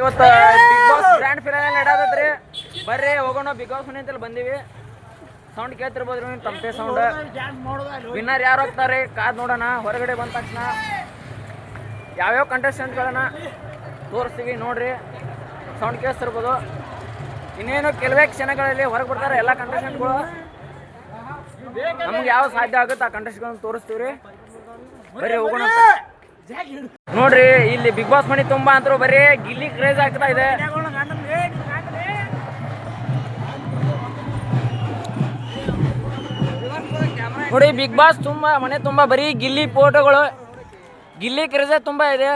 ಇವತ್ತು big boss grand finale ನಡಾತೈತ್ರಿ ಬರ್ರಿ ಹೋಗೋಣ. ಬಿಗ್ ಬಾಸ್ ಮನೆ ಅಂತೇಳಿ ಬಂದೀವಿ. ಸೌಂಡ್ ಕೇಳ್ತಿರ್ಬೋದು ನೀವು ತಂಪೆ ಸೌಂಡ್ ವಿನ್ನರ್ ಯಾರು ಹೋಗ್ತಾರೆ? ಕಾದ್ ನೋಡೋಣ. ಹೊರಗಡೆ ಬಂದ ತಕ್ಷಣ ಯಾವ್ಯಾವ ಕಂಟೆಸ್ಟೆಂಟ್ಗಳನ್ನ ತೋರಿಸ್ತೀವಿ ನೋಡ್ರಿ. ಸೌಂಡ್ ಕೇಳಿಸ್ತಿರ್ಬೋದು. ಇನ್ನೇನು ಕೆಲವೇ ಕ್ಷಣಗಳಲ್ಲಿ ಹೊರಗೆ ಬಿಡ್ತಾರೆ ಎಲ್ಲ ಕಂಟೆಸ್ಟೆಂಟ್ಗಳು ನಮ್ಗೆ ಯಾವ ಸಾಧ್ಯ ಆಗುತ್ತೆ ಆ ಕಂಟೆಸ್ಟ್ಗಳನ್ನ ತೋರಿಸ್ತೀವಿ ರೀ ಬರ್ರಿ ಹೋಗೋಣ. ನೋಡ್ರಿ, ಇಲ್ಲಿ ಬಿಗ್ ಬಾಸ್ ಮನಿ ತುಂಬಾ ಅಂತರೂ ಬರೀ ಗಿಲ್ಲಿ ಕ್ರೇಜ್ ಆಗ್ತಾ ಇದೆ. ನೋಡಿ ಬಿಗ್ ಬಾಸ್ ತುಂಬಾ, ಮನೆ ತುಂಬಾ ಬರೀ ಗಿಲ್ಲಿ ಫೋಟೋಗಳು ಗಿಲ್ಲಿ ಕ್ರೇಜ್ ತುಂಬಾ ಇದೆ.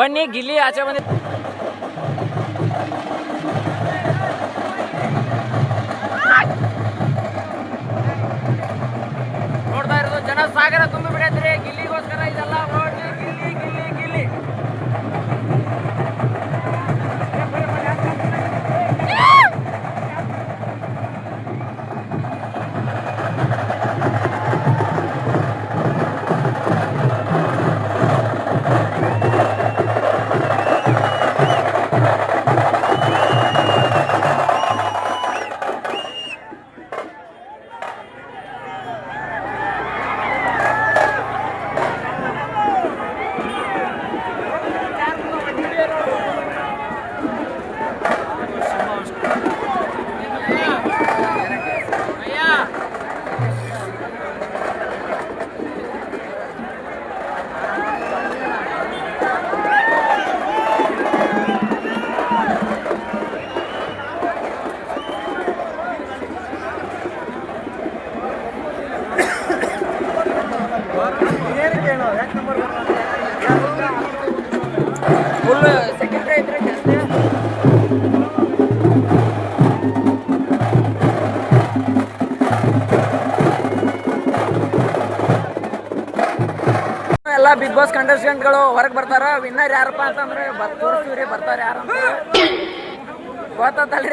ಬನ್ನಿ, ಗಿಲ್ಲಿ ಆಚೆ ಬಂದಿ ನೋಡ್ತಾ ಇರೋದು ಜನ ಸಾಗರ ತುಂಬಿ ಗಿಲ್ಲಿಗೋಸ್ಕರ ಎಲ್ಲ ಬಿಗ್ ಬಾಸ್ ಕಂಟೆಸ್ಟೆಂಟ್ಗಳು ಹೊರಗೆ ಬರ್ತಾರ. ವಿನ್ನರ್ ಯಾರಪ್ಪ ಅಂತಂದ್ರೆ ಬರ್ತಾರೆ ಬರ್ತಾರ ಯಾರು ಅಂತ. ಗೊತ್ತಲ್ರಿ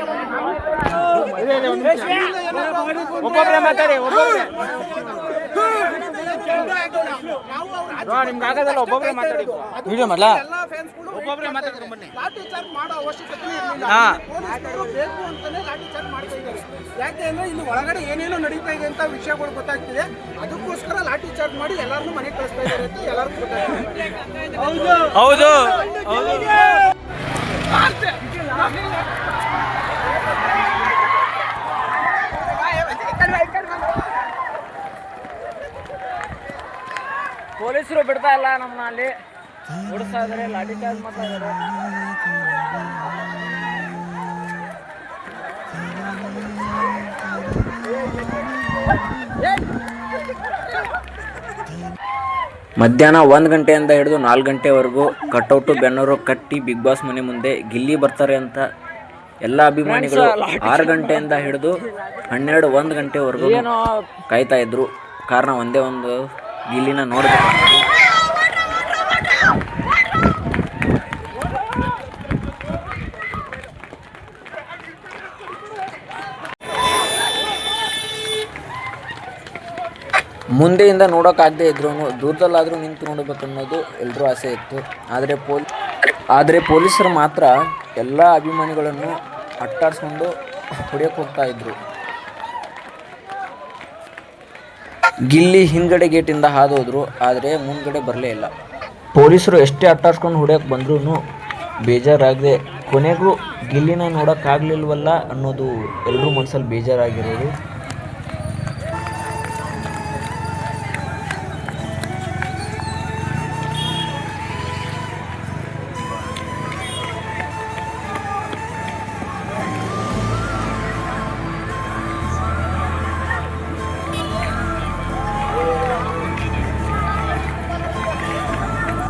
ಒಬ್ಬೊಬ್ರೆ ಮಾತಾಡಿ ಒಬ್ಬೊಬ್ರೆ. ನಿಮ್ಗೆ ಆಗೋದಲ್ಲ ಒಬ್ಬೊಬ್ರೆ ಮಾತಾಡಿ. ವಿಡಿಯೋ ಮಾಡ್ಲಾ? ಒಬ್ಬೊಬ್ರೆ ಮಾತಾಡ್ತಾರೆ ಬನ್ನಿ. ಲಾಠಿ ಚಾರ್ಜ್ ಮಾಡೋ ಅವಶ್ಯಕತೆ ಬೇಕು ಅಂತಾನೆ ಲಾಠಿ ಚಾರ್ಜ್ ಮಾಡ್ತಾ ಇದ್ದಾರೆ ಯಾಕೆ ಅಂದ್ರೆ ಇಲ್ಲಿ ಒಳಗಡೆ ಏನೇನೋ ನಡೀತಾ ಇದೆ ಅಂತ ವಿಷಯಗಳು ಗೊತ್ತಾಗ್ತಿದೆ. ಅದಕ್ಕೋಸ್ಕರ ಲಾಠಿ ಚಾರ್ಜ್ ಮಾಡಿ ಎಲ್ಲರನ್ನೂ ಮನೆ ಕಳಿಸ್ತಾ ಇದ್ದಾರೆ ಅಂತ ಎಲ್ಲರಿಗೂ ಗೊತ್ತಾಗ್ತಿದೆ. ಹೌದು. ಹೌದು. ಪೊಲೀಸರು ಬಿಡ್ತಾ ಇಲ್ಲ ನಮ್ಮ ಅಲ್ಲಿ ಓಡಿಸ್ತಾ ಇದಾರೆ ಲಾಠಿ ಚಾರ್ಜ್ ಮಾಡ್ತಾ ಇದಾರೆ ಮಧ್ಯಾಹ್ನ ಒಂದು ಗಂಟೆಯಿಂದ ಹಿಡಿದು ನಾಲ್ಕು ಗಂಟೆವರೆಗೂ ಕಟ್ಔಟ್ ಬೆನ್ನೂರು ಕಟ್ಟಿ ಬಿಗ್ ಬಾಸ್ ಮನೆ ಮುಂದೆ ಗಿಲ್ಲಿ ಬರ್ತಾರೆ ಅಂತ ಎಲ್ಲ ಅಭಿಮಾನಿಗಳು ಆರು ಗಂಟೆಯಿಂದ ಹಿಡಿದು ಹನ್ನೆರಡು ಒಂದು ಗಂಟೆವರೆಗೂ ಕಾಯ್ತಾ ಇದ್ರು. ಕಾರಣ ಒಂದೇ ಒಂದು ಇಲ್ಲಿನ ನೋಡಬೇಕು ಮುಂದೆಯಿಂದ ನೋಡೋಕ್ಕಾಗದೇ ಇದ್ರು ದೂರದಲ್ಲಾದರೂ ನಿಂತು ನೋಡಬೇಕನ್ನೋದು ಎಲ್ಲರೂ ಆಸೆ ಇತ್ತು. ಆದರೆ ಪೊಲೀಸ್ ಆದರೆ ಪೊಲೀಸರು ಮಾತ್ರ ಎಲ್ಲ ಅಭಿಮಾನಿಗಳನ್ನು ಅಟ್ಟಾಡಿಸ್ಕೊಂಡು ಹೊಡೆಯೋಕೆ ಹೋಗ್ತಾ ಇದ್ರು. ಗಿಲ್ಲಿ ಹಿಂದ್ಗಡೆ ಗೇಟಿಂದ ಹಾದೋದ್ರು ಆದರೆ ಮುಂದ್ಗಡೆ ಬರಲೇ ಇಲ್ಲ. ಪೊಲೀಸರು ಎಷ್ಟೇ ಅಟ್ಟಾಡ್ಸ್ಕೊಂಡು ಹೊಡೆಯೋಕೆ ಬಂದ್ರೂ ಬೇಜಾರಾಗದೆ, ಕೊನೆಗೂ ಗಿಲ್ಲಿನ ನೋಡೋಕ್ಕಾಗಲಿಲ್ವಲ್ಲ ಅನ್ನೋದು ಎಲ್ಲರೂ ಮನಸ್ಸಲ್ಲಿ ಬೇಜಾರಾಗಿರೋದು.